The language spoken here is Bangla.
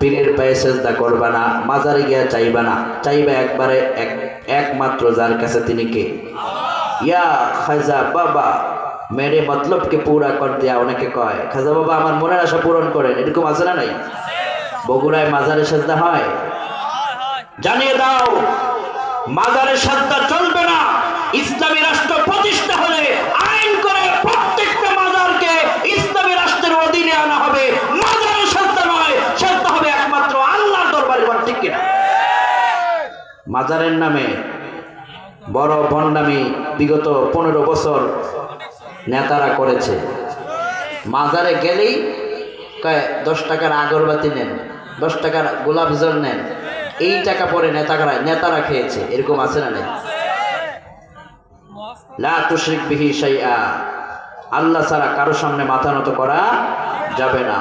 পীরের পায়ে সেজদা করবা না। মাজারে গিয়া চাইবা না। চাইবা একবারে এক একমাত্র যার কাছে তিনি কে? ইয়া খাজা বাবা, মেরে মতলবকে পুরা কর দিয়া অনেকে কয়, খাজা বাবা, আমার মনের আশা পূরণ করেন। এরকম আছে না নাই? বগুড়ায় মাজারে সেজদা হয়? জানিয়ে দাও, মাজারে সাজদা চলবে না। মাজারের নামে বড় ভণ্ডামি বিগত পনেরো বছর নেতারা করেছে। মাজারে গেলেই দশ টাকার আগরবাতি নেন, দশ টাকার গোলাপ জল নেন, এই টাকা পরে নেতারা নেতারা খেয়েছে, এরকম আছে না নেই? লা বিহি আল্লাহ ছাড়া কারোর সামনে মাথা নত করা যাবে না।